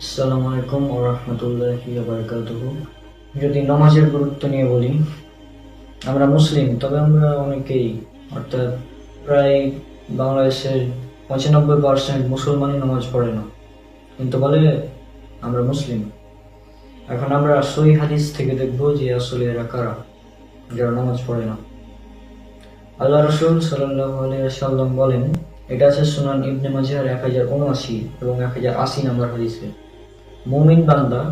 আসসালামু আলাইকুম ও রহমতুল্লাহি যদি নামাজের গুরুত্ব নিয়ে বলি, আমরা মুসলিম, তবে আমরা অনেকেই, অর্থাৎ প্রায় বাংলাদেশের পঁচানব্বই পার্সেন্ট মুসলমানই নামাজ পড়ে না। কিন্তু বলে আমরা মুসলিম। এখন আমরা সই হাদিস থেকে দেখব যে আসলে এরা কারা, যারা নামাজ পড়ে না। আল্লাহ রসুল সাল্লাম বলেন, এটা আছে সুনান ইবনে মাজার এক হাজার উনআশি এবং এক হাজার আশি নম্বর হাদিসে। মুমিন বান্দা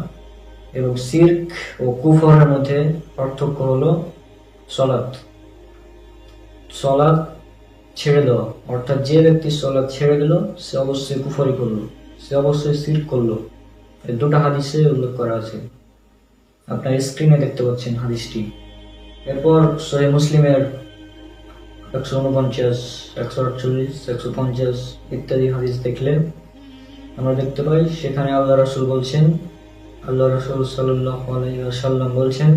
এবং সির্ক ও কুফরের মধ্যে পার্থক্য হল সলাৎ। সলাৎ ছেড়ে দেওয়া। অর্থাৎ যে ব্যক্তি সলাৎ ছেড়ে দিল, সে অবশ্যই কুফরি করল, সে অবশ্যই সির্ক করল। এই দুটো হাদিসে উল্লেখ করা আছে। আপনার স্ক্রিনে দেখতে পাচ্ছেন হাদিসটি। এরপর সহি মুসলিমের একশো উনপঞ্চাশ, একশো আটচল্লিশ, একশো পঞ্চাশ ইত্যাদি হাদিস দেখলে আমরা দেখতে পাই, সেখানে আল্লাহ রসুল বলছেন, আল্লাহ রসুল সাল্লাম বলছেন,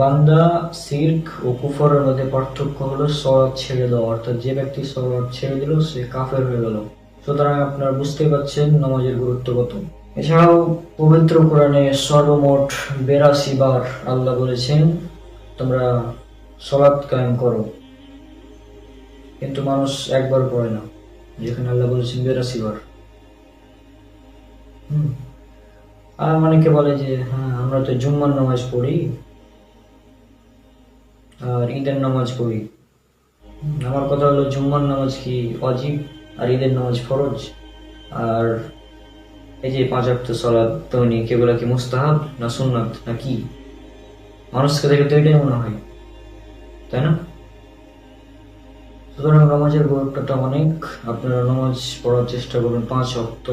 বান্দা সির্ক ও কুফরের মধ্যে পার্থক্য হলো সরাত ছেড়ে দেওয়া, অর্থাৎ যে ব্যক্তি সরাত ছেড়ে দিল, সে কাফের হয়ে গেল। সুতরাং আপনারা বুঝতে পারছেন নামাজের গুরুত্ব কত। এছাড়াও পবিত্র কোরআনে সর্বমোট বেরাশি বার আল্লাহ বলেছেন, তোমরা সলাৎ কায়েম করো, কিন্তু মানুষ একবার পড়ে না। যেখানে আল্লাহ বলেছেন বেরাশি বার হুম। আর অনেকে বলে যে হ্যাঁ আমরা তো জুম্মার নামাজ পড়ি আর ঈদের নামাজ পড়ি। আমার কথা হলো, জুম্মার নামাজ কি অজিব আর ঈদের নামাজ ফরজ? আর এই যে পাঁচ অক্ট সলাদ দৈনিক, এগুলো কি মুস্তাহাব না সুন্নাত, না কি? মানুষকে দেখে তো এটাই মনে হয়, তাই না? সুতরাং নামাজের গুরুত্বটা অনেক। আপনারা নামাজ পড়ার চেষ্টা করবেন পাঁচ অক্ত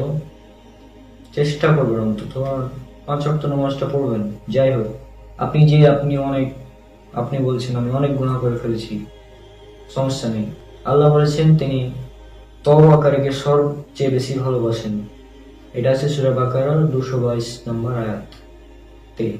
চেষ্টা করবেন অন্তত। আর পাঁচ অক্ত নামাজটা পড়বেন। যাই হোক, আপনি যে আপনি অনেক, আপনি বলছেন আমি অনেক গুণা করে ফেলেছি। সমস্যা নেই। আল্লাহ বলেছেন, তিনি তব তবাকারীকে সবচেয়ে বেশি ভালোবাসেন। এটা আছে সুরা বাকারার দুশো বাইশ নম্বর আয়াত। তে.